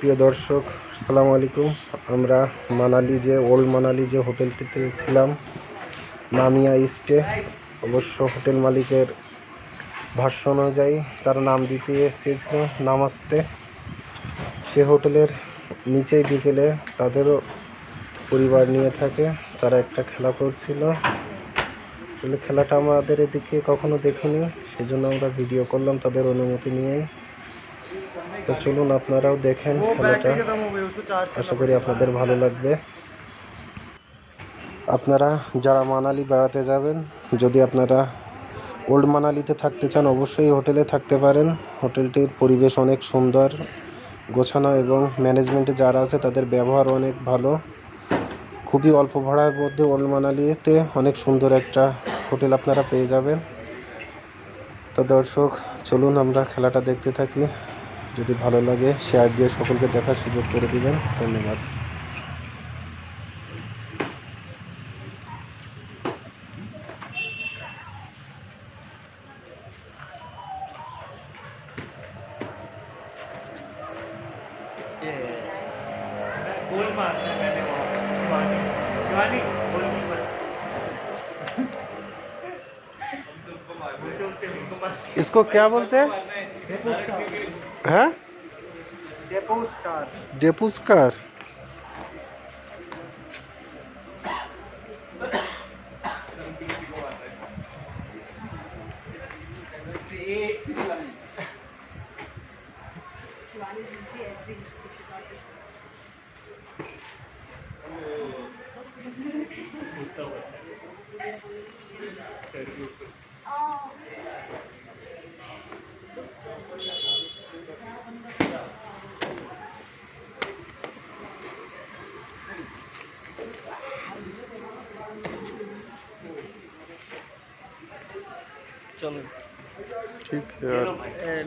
প্রিয় দর্শক আসসালামু আলাইকুম আমরা মানালি যে ওল্ড মানালি যে হোটেলটিতে ছিলাম নামিয়া ইস্টে অবশ্য হোটেল মালিকের ভাষ্য অনুযায়ী তার নাম দিতে চেয়েছিল নামাজতে সে হোটেলের নিচেই বিকেলে তাদেরও পরিবার নিয়ে থাকে তারা একটা খেলা করছিল খেলাটা আমাদের এদিকে কখনো দেখিনি সেজন্য আমরা ভিডিও করলাম তাদের অনুমতি নিয়ে তো চলুন আপনারাও দেখেন খেলাটা আশা করি আপনাদের ভালো লাগবে আপনারা যারা মানালি বেড়াতে যাবেন যদি আপনারা ওল্ড মানালিতে থাকতে চান অবশ্যই হোটেলে থাকতে পারেন হোটেলটির পরিবেশ অনেক সুন্দর গোছানো এবং ম্যানেজমেন্টে যারা আছে তাদের ব্যবহার অনেক ভালো খুবই অল্প ভাড়ার মধ্যে ওল্ড মানালিতে অনেক সুন্দর একটা হোটেল আপনারা পেয়ে যাবেন তো দর্শক চলুন আমরা খেলাটা দেখতে থাকি यदि ভালো লাগে শেয়ার দিয়ে সকলকে দেখার সুযোগ করে দিবেন ধন্যবাদ ये गोल मारने बैठे हो शिवानी गोलजी पर इसको क्या बोलते हैं है डेपुस्कार डेपुस्कार চলেন ঠিক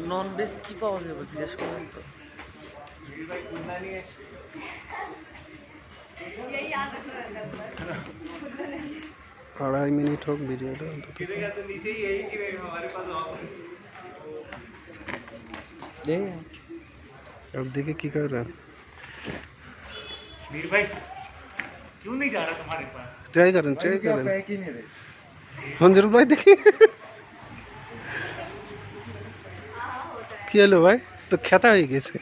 নন ভেজ কী পাওয়া যাবে জিজ্ঞেস করেন তো আড়াই মিনিট হোক ভিডিওটা अब देखिए की कर रहा मीर भाई क्यों नहीं जा रहा तुम्हारे पास ट्राई करें ट्राई करें मंजूर भाई देखिए কি হলো ভাই তো খেতা হয়ে গেছে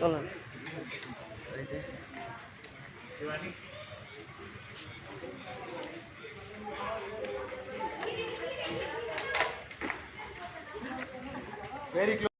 চলেন very close.